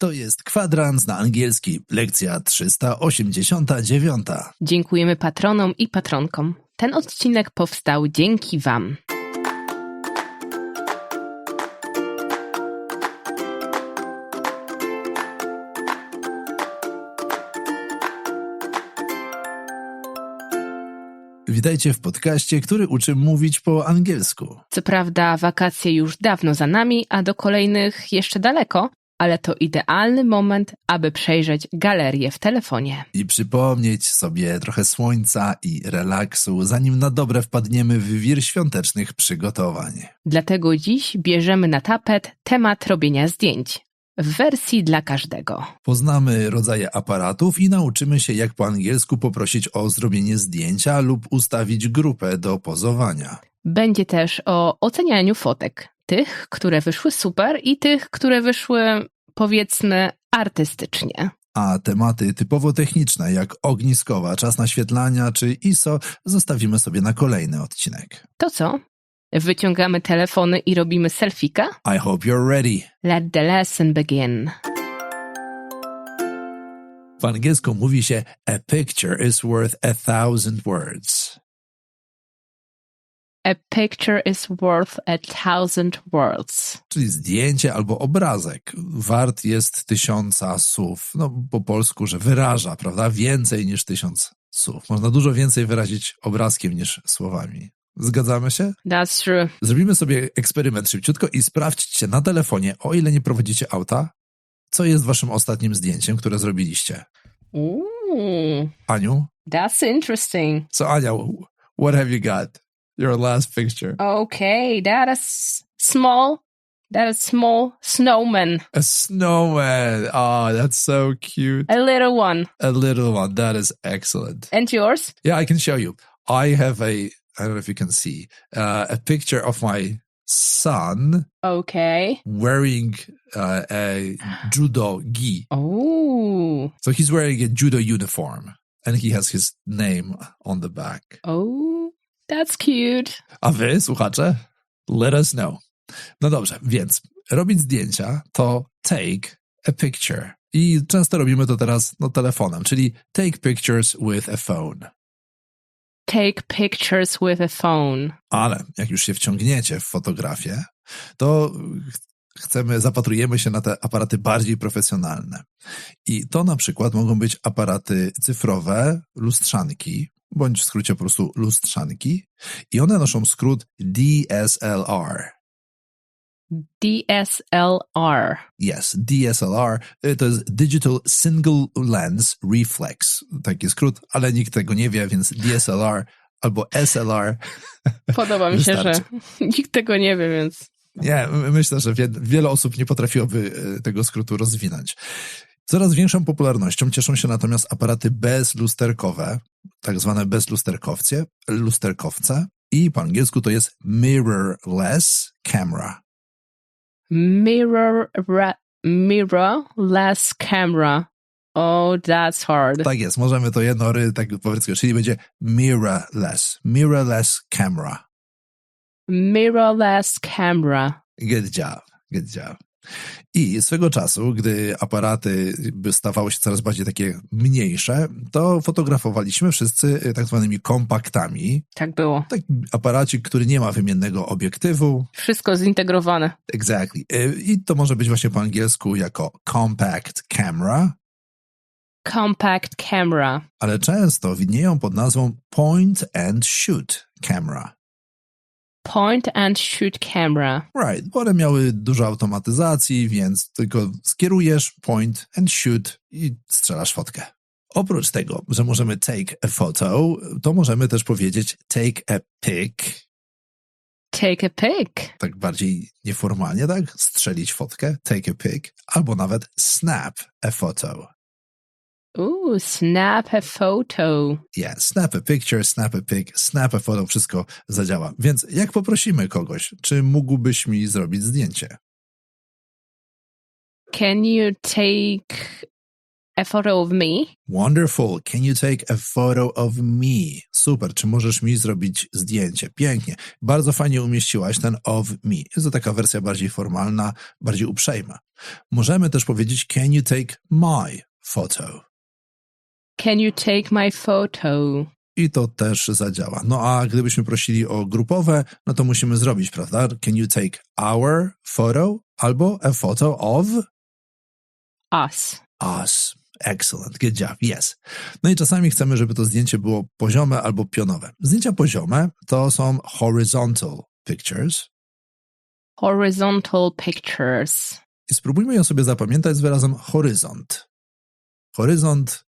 To jest kwadrans na angielski, lekcja 389. Dziękujemy patronom i patronkom. Ten odcinek powstał dzięki Wam. Witajcie w podcaście, który uczy mówić po angielsku. Co prawda, wakacje już dawno za nami, a do kolejnych jeszcze daleko, ale to idealny moment, aby przejrzeć galerię w telefonie. I przypomnieć sobie trochę słońca i relaksu, zanim na dobre wpadniemy w wir świątecznych przygotowań. Dlatego dziś bierzemy na tapet temat robienia zdjęć w wersji dla każdego. Poznamy rodzaje aparatów i nauczymy się, jak po angielsku poprosić o zrobienie zdjęcia lub ustawić grupę do pozowania. Będzie też o ocenianiu fotek. Tych, które wyszły super i tych, które wyszły powiedzmy artystycznie. A tematy typowo techniczne, jak ogniskowa, czas naświetlania czy ISO, zostawimy sobie na kolejny odcinek. To co? Wyciągamy telefony i robimy selfika? I hope you're ready. Let the lesson begin. W angielsku mówi się a picture is worth a thousand words. A picture is worth a thousand words. Czyli zdjęcie albo obrazek wart jest tysiąca słów. No po polsku, że wyraża, prawda? Więcej niż tysiąc słów. Można dużo więcej wyrazić obrazkiem niż słowami. Zgadzamy się? That's true. Zrobimy sobie eksperyment szybciutko i sprawdźcie na telefonie, o ile nie prowadzicie auta, co jest waszym ostatnim zdjęciem, które zrobiliście. Ooh, Aniu? that's interesting. So Ania, what have you got? Your last picture. Okay, that is small. That is small snowman. A snowman. Oh, that's so cute. A little one. A little one. That is excellent. And yours? Yeah, I can show you. I have a, I don't know if you can see, uh, a picture of my son Okay. wearing uh, a judo gi. Oh. So he's wearing a judo uniform and he has his name on the back. Oh, that's cute. A wy, słuchacze? Let us know. No dobrze, więc robić zdjęcia to take a picture. I często robimy to teraz no, telefonem, czyli take pictures with a phone. Take pictures with a phone. Ale jak już się wciągniecie w fotografię, to ch- chcemy, zapatrujemy się na te aparaty bardziej profesjonalne. I to na przykład mogą być aparaty cyfrowe, lustrzanki, bądź w skrócie po prostu lustrzanki. I one noszą skrót DSLR. DSLR. Yes, DSLR y, to jest Digital Single Lens Reflex. Taki skrót, ale nikt tego nie wie, więc DSLR albo SLR. Podoba mi się, że nikt tego nie wie, więc Nie, my- myślę, że wie, wiele osób nie potrafiłoby y, tego skrótu rozwinąć. Coraz większą popularnością cieszą się natomiast aparaty bezlusterkowe, tak zwane bezlusterkowce, lusterkowce i po angielsku to jest mirrorless camera. mirror, mirrorless camera. Oh, that's hard. Tak jest, możemy to jedno ry, tak powiedzmy, czyli będzie mirrorless, mirrorless camera. Mirrorless camera. Good job, good job. I swego czasu, gdy aparaty stawały się coraz bardziej takie mniejsze, to fotografowaliśmy wszyscy y, tak zwanymi kompaktami. Tak było. Taki aparacik, który nie ma wymiennego obiektywu. Wszystko zintegrowane. Exactly. Y, I to może być właśnie po angielsku jako compact camera, Compact camera. ale często widnieją pod nazwą point and shoot camera. Point and shoot camera. Right. One miały dużo automatyzacji, więc tylko skierujesz point and shoot i strzelasz fotkę. Oprócz tego, że możemy take a photo, to możemy też powiedzieć take a pic, Take a pic. tak bardziej nieformalnie, tak? Strzelić fotkę, take a pic, albo nawet snap a photo. Ooh, snap a photo. Yeah, snap a picture, snap a pic, snap a photo, wszystko zadziała. Więc jak poprosimy kogoś, czy mógłbyś mi zrobić zdjęcie? Can you take a photo of me? Wonderful. Can you take a photo of me? Super. Czy możesz mi zrobić zdjęcie? Pięknie. Bardzo fajnie umieściłaś ten of me. Jest to taka wersja bardziej formalna, bardziej uprzejma. Możemy też powiedzieć can you take my photo? Can you take my photo? I to też zadziała. No a gdybyśmy prosili o grupowe, no to musimy zrobić, prawda? Can you take our photo albo a photo of Us. us? Excellent, good job, yes. No i czasami chcemy, żeby to zdjęcie było poziome albo pionowe. Zdjęcia poziome to są horizontal pictures Horizontal pictures. i spróbujmy ją sobie zapamiętać z wyrazem horyzont. Horyzont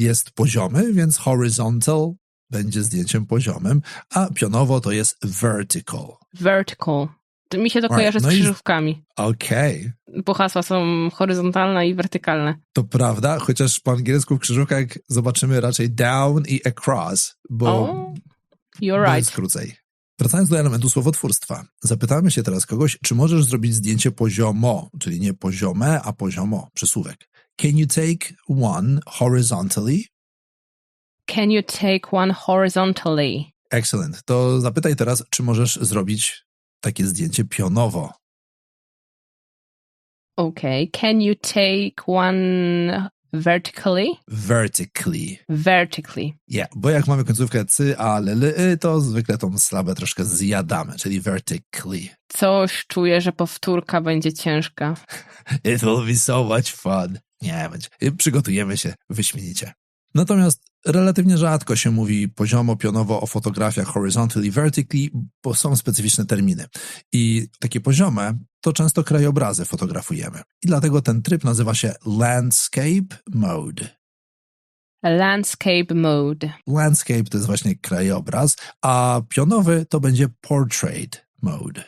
jest poziomy, więc horizontal będzie zdjęciem poziomym, a pionowo to jest vertical. Vertical. Mi się to Right, kojarzy z no i- krzyżówkami, Okej, bo hasła są horyzontalne i wertykalne. to prawda, chociaż po angielsku w krzyżówkach zobaczymy raczej down i across, bo O, you're Bo jest right. krócej. Wracając do elementu słowotwórstwa, zapytamy się teraz kogoś, czy możesz zrobić zdjęcie poziomo, czyli nie poziome, a poziomo, przysłówek. Can you take one horizontally? Can you take one horizontally? Excellent. To zapytaj teraz, czy możesz zrobić takie zdjęcie pionowo. Okay. Can you take one vertically? Vertically. Vertically. Yeah, bo jak mamy końcówkę cy, a, l, l, y, to zwykle tą slabę troszkę zjadamy, czyli vertically. Coś czuję, że powtórka będzie ciężka. It will be so much fun. Nie, będzie. Przygotujemy się wyśmienicie. Natomiast relatywnie rzadko się mówi poziomo, pionowo o fotografiach horizontally i vertically, bo są specyficzne terminy. I takie poziome to często krajobrazy fotografujemy. I dlatego ten tryb nazywa się landscape mode. Landscape mode. Landscape to jest właśnie krajobraz, a pionowy to będzie portrait mode,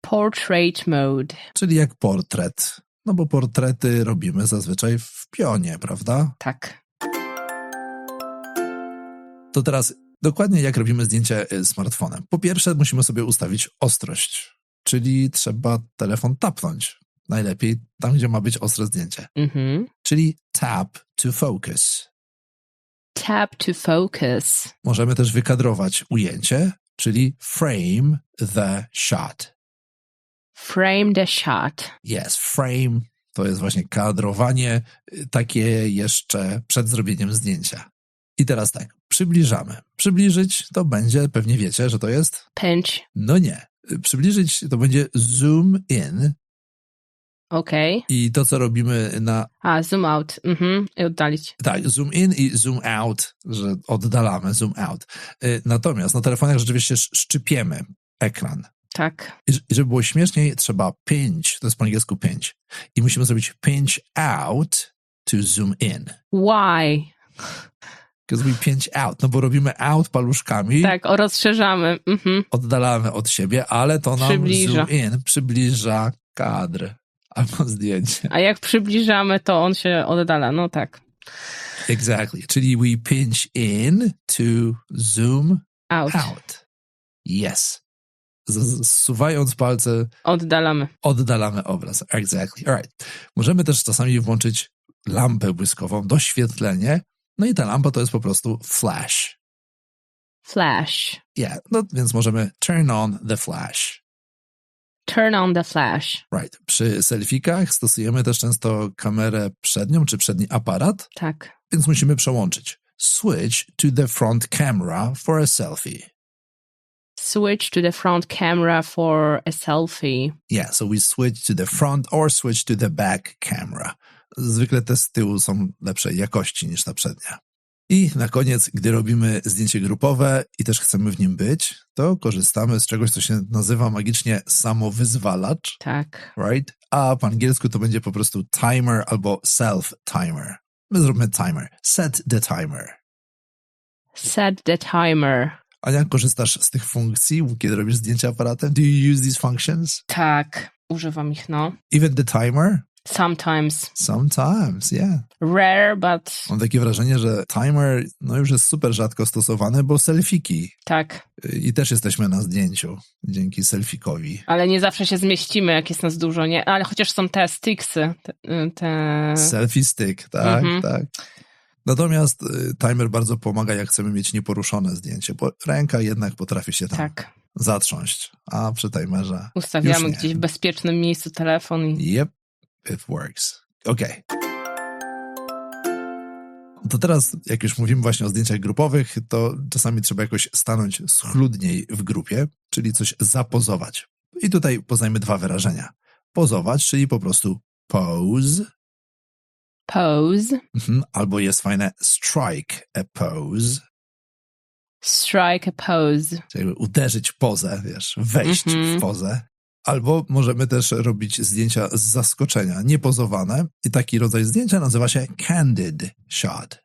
Portrait mode. czyli jak portret. No bo portrety robimy zazwyczaj w pionie, prawda? Tak. To teraz dokładnie jak robimy zdjęcie y, smartfonem. Po pierwsze musimy sobie ustawić ostrość, czyli trzeba telefon tapnąć. Najlepiej tam, gdzie ma być ostre zdjęcie. Mhm. Czyli tap to focus. Tap to focus. Możemy też wykadrować ujęcie, czyli frame the shot. Frame the shot. Yes, frame to jest właśnie kadrowanie, y, takie jeszcze przed zrobieniem zdjęcia. I teraz tak, przybliżamy. Przybliżyć to będzie, pewnie wiecie, że to jest Pinch. No nie. Przybliżyć to będzie zoom in Okay. i to, co robimy na. A, zoom out. Mhm. I oddalić. Tak, zoom in i zoom out, że oddalamy zoom out. Y, Natomiast na telefonach rzeczywiście sz- szczypiemy ekran. Tak. I żeby było śmieszniej, trzeba pinch, to jest po angielsku pinch. I musimy zrobić pinch out to zoom in. Why? Because we pinch out, no bo robimy out paluszkami, Tak, o, rozszerzamy. Mhm. oddalamy od siebie, ale to nam Przybliża. zoom in przybliża kadr albo zdjęcie. A jak przybliżamy, to on się oddala. No tak. Exactly. Czyli we pinch in to zoom Out. out. Yes. Zsuwając palce, Oddalamy. oddalamy obraz. Exactly. Alright. Możemy też czasami włączyć lampę błyskową, doświetlenie. No i ta lampa to jest po prostu flash. Flash. Yeah. No więc możemy turn on the flash. Turn on the flash. Right. Przy selfikach stosujemy też często kamerę przednią czy przedni aparat, Tak. więc musimy przełączyć. Switch to the front camera for a selfie. Switch to the front camera for a selfie. Yeah, so we switch to the front or switch to the back camera. Zwykle te z tyłu są lepszej jakości niż ta przednia. I na koniec, gdy robimy zdjęcie grupowe i też chcemy w nim być, to korzystamy z czegoś, co się nazywa magicznie samowyzwalacz, Tak. right? A po angielsku to będzie po prostu timer albo self-timer. My zróbmy timer. Set the timer. Set the timer. A jak korzystasz z tych funkcji, kiedy robisz zdjęcia aparatem? Do you use these functions? Tak. Używam ich, no. Even the timer? Sometimes. Sometimes, yeah. Rare, but Mam takie wrażenie, że timer no już jest super rzadko stosowany, bo selfiki. tak. I też jesteśmy na zdjęciu dzięki selfikowi. Ale nie zawsze się zmieścimy, jak jest nas dużo, nie? Ale chociaż są te sticksy, te... te... Selfie stick, tak, Mhm. tak. Natomiast y, timer bardzo pomaga, jak chcemy mieć nieporuszone zdjęcie, bo ręka jednak potrafi się tam Tak. zatrząść, a przy timerze Ustawiamy gdzieś w bezpiecznym miejscu telefon i... Yep, it works. Okej. To teraz, jak już mówimy właśnie o zdjęciach grupowych, to czasami trzeba jakoś stanąć schludniej w grupie, czyli coś zapozować. I tutaj poznajmy dwa wyrażenia. Pozować, czyli po prostu pose, Pose. mhm, albo jest fajne strike a pose, Strike a pose. czyli uderzyć pozę, wiesz, wejść Mhm. w pozę. Albo możemy też robić zdjęcia z zaskoczenia, niepozowane. I taki rodzaj zdjęcia nazywa się candid shot.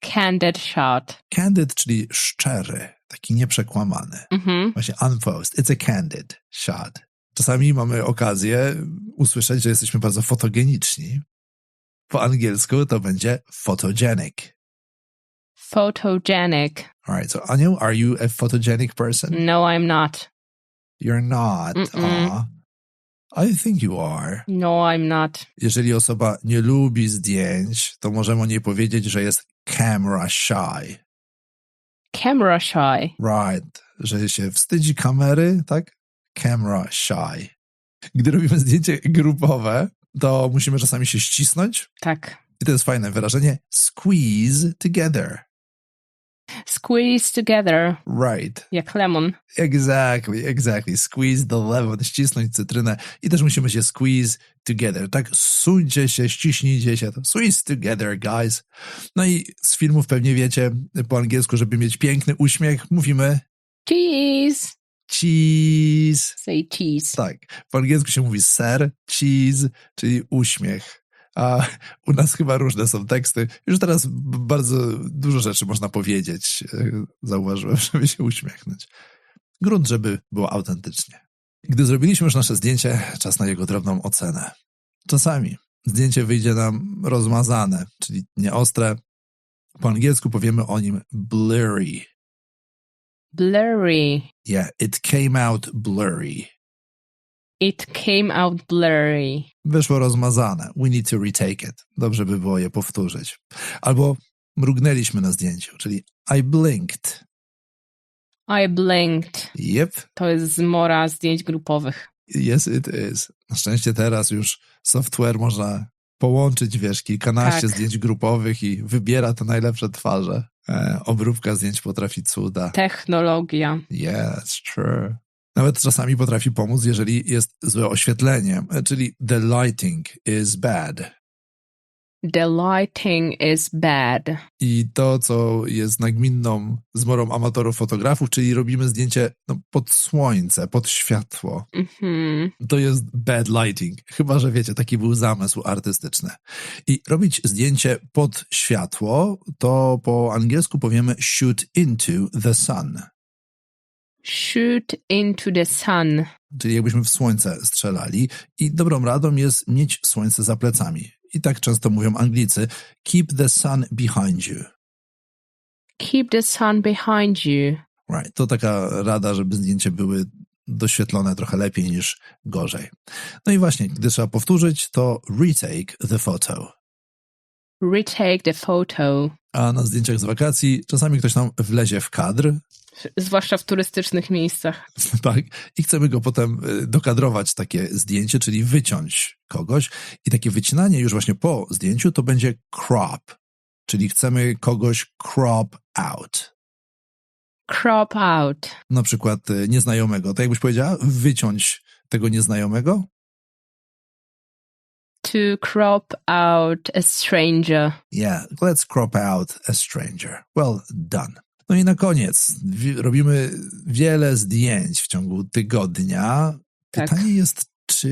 Candid shot. Candid, czyli szczery, taki nieprzekłamany. Mhm. Właśnie unposed. It's a candid shot. Czasami mamy okazję usłyszeć, że jesteśmy bardzo fotogeniczni. Po angielsku to będzie photogenic. Photogenic. Alright, so Aniu, are you a photogenic person? No, I'm not. You're not. Mm-mm. I think you are. No, I'm not. Jeżeli osoba nie lubi zdjęć, to możemy o niej powiedzieć, że jest camera shy. Camera shy. Right. Że się wstydzi kamery, tak? Camera shy. Gdy robimy zdjęcie grupowe, to musimy czasami się ścisnąć. Tak. I to jest fajne wyrażenie. Squeeze together. Squeeze together. Right. Jak lemon. Exactly, exactly. Squeeze the lemon, ścisnąć cytrynę i też musimy się squeeze together, tak? Suńcie się, ściśnijcie się, squeeze together, guys. No i z filmów pewnie wiecie po angielsku, żeby mieć piękny uśmiech, mówimy Cheese. Cheese. Say cheese. Tak, po angielsku się mówi ser, cheese, czyli uśmiech. A u nas chyba różne są teksty. Już teraz bardzo dużo rzeczy można powiedzieć. e, Zauważyłem, żeby się uśmiechnąć. Grunt, żeby było autentycznie. Gdy zrobiliśmy już nasze zdjęcie, czas na jego drobną ocenę. Czasami zdjęcie wyjdzie nam rozmazane, czyli nieostre. Po angielsku powiemy o nim blurry. Blurry. Yeah, it came out blurry. It came out blurry. wyszło rozmazane. We need to retake it. Dobrze by było je powtórzyć. Albo mrugnęliśmy na zdjęciu, czyli I blinked. I blinked. Yep, To jest zmora zdjęć grupowych. yes it is. Na szczęście teraz już software można połączyć, wiesz, kilkanaście Tak. zdjęć grupowych i wybiera te najlepsze twarze. E, obróbka zdjęć potrafi cuda. Technologia. Yes, true. Nawet czasami potrafi pomóc, jeżeli jest złe oświetlenie, e, czyli the lighting is bad. The lighting is bad. I to, co jest nagminną zmorą amatorów fotografów, czyli robimy zdjęcie no, pod słońce, pod światło. Mhm. To jest bad lighting. Chyba, że wiecie, taki był zamysł artystyczny. I robić zdjęcie pod światło, to po angielsku powiemy shoot into the sun. Shoot into the sun. Czyli jakbyśmy w słońce strzelali. I dobrą radą jest mieć słońce za plecami. I tak często mówią Anglicy, keep the sun behind you. Keep the sun behind you. Right. To taka rada, żeby zdjęcia były doświetlone trochę lepiej niż gorzej. No i właśnie, gdy trzeba powtórzyć, to retake the photo. Retake the photo. A na zdjęciach z wakacji czasami ktoś nam wlezie w kadr, Zwłaszcza w turystycznych miejscach. tak, i chcemy go potem y, dokadrować takie zdjęcie, czyli wyciąć kogoś. I takie wycinanie już właśnie po zdjęciu to będzie crop, czyli chcemy kogoś crop out. Crop out. Na przykład y, nieznajomego. To jakbyś powiedziała, wyciąć tego nieznajomego? To crop out a stranger. Yeah, let's crop out a stranger. Well done. No i na koniec, robimy wiele zdjęć w ciągu tygodnia. Tak. Pytanie jest, czy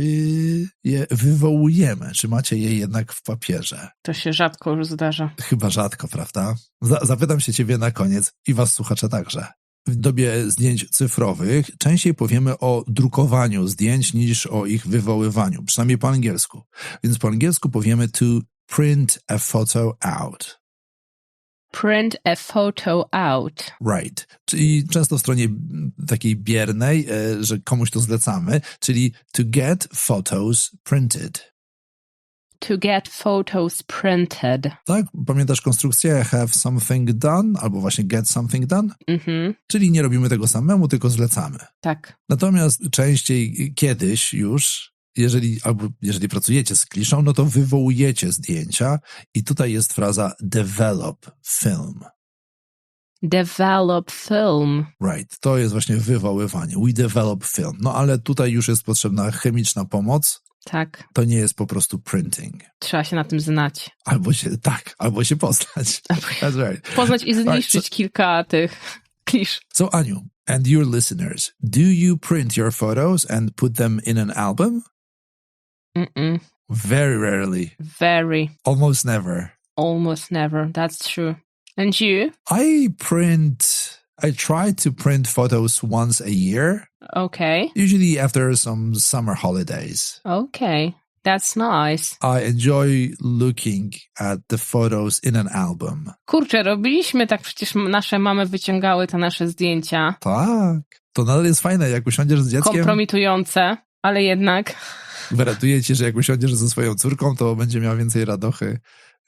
je wywołujemy, czy macie je jednak w papierze. To się rzadko już zdarza. Chyba rzadko, prawda? Za- zapytam się ciebie na koniec i was słuchacze także. w dobie zdjęć cyfrowych częściej powiemy o drukowaniu zdjęć niż o ich wywoływaniu, przynajmniej po angielsku. Więc po angielsku powiemy to print a photo out. Print a photo out. Right. Czyli często w stronie takiej biernej, e, że komuś to zlecamy, czyli to get photos printed. To get photos printed. Tak? Pamiętasz konstrukcję have something done albo właśnie get something done? Mhm, Czyli nie robimy tego samemu, tylko zlecamy. tak. Natomiast częściej kiedyś już, jeżeli, albo jeżeli pracujecie z kliszą, no to wywołujecie zdjęcia i tutaj jest fraza develop film. Develop film. Right, to jest właśnie wywoływanie. We develop film. No ale tutaj już jest potrzebna chemiczna pomoc. Tak. To nie jest po prostu printing. Trzeba się na tym znać. Albo się, tak, albo się poznać. That's right. Poznać i zniszczyć Right, kilka tych klisz. So Aniu, and your listeners, do you print your photos and put them in an album? Mm-mm. Very rarely. Very. Almost never. Almost never. That's true. And you? I print, I try to print photos once a year, Okay. usually after some summer holidays. Okay. That's nice. I enjoy looking at the photos in an album. Kurczę, robiliśmy tak, przecież nasze mamy wyciągały te nasze zdjęcia. Tak. To nadal jest fajne, jak usiądziesz z dzieckiem, Kompromitujące, ale jednak. gwarantuję ci, że jak usiądziesz ze swoją córką, to będzie miała więcej radochy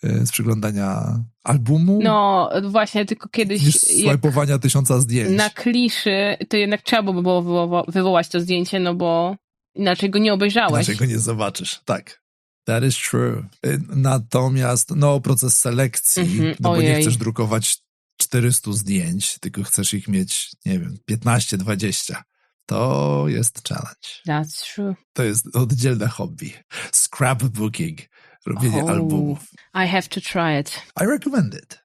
e, z przyglądania albumu No, właśnie, tylko kiedyś swajpowania tysiąca zdjęć. na kliszy, to jednak trzeba by było wywo- wywołać to zdjęcie, no bo inaczej go nie obejrzałeś. Inaczej go nie zobaczysz. Tak. That is true. Y, Natomiast, no, proces selekcji, Mhm, no bo nie ojej. chcesz drukować 400 zdjęć, tylko chcesz ich mieć, nie wiem, 15-20. To jest challenge. That's true. To jest oddzielne hobby. Scrapbooking, robienie Oh. albumów. I have to try it. I recommend it.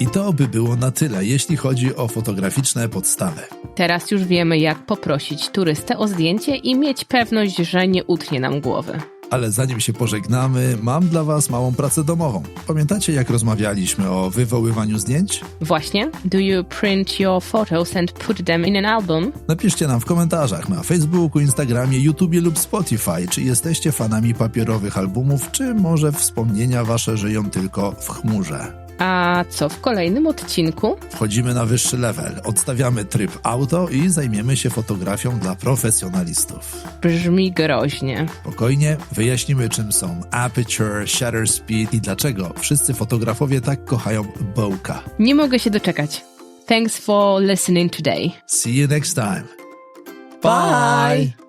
I to by było na tyle, jeśli chodzi o fotograficzne podstawy. Teraz już wiemy, jak poprosić turystę o zdjęcie i mieć pewność, że nie utnie nam głowy. Ale zanim się pożegnamy, mam dla Was małą pracę domową. Pamiętacie, jak rozmawialiśmy o wywoływaniu zdjęć? Właśnie, do you print your photos and put them in an album? Napiszcie nam w komentarzach na Facebooku, Instagramie, YouTubie lub Spotify, czy jesteście fanami papierowych albumów, czy może wspomnienia Wasze żyją tylko w chmurze. A co w kolejnym odcinku? Wchodzimy na wyższy level, odstawiamy tryb auto i zajmiemy się fotografią dla profesjonalistów. Brzmi groźnie. Spokojnie wyjaśnimy, czym są aperture, shutter speed i dlaczego wszyscy fotografowie tak kochają bokeh. Nie mogę się doczekać. Thanks for listening today. See you next time. Bye.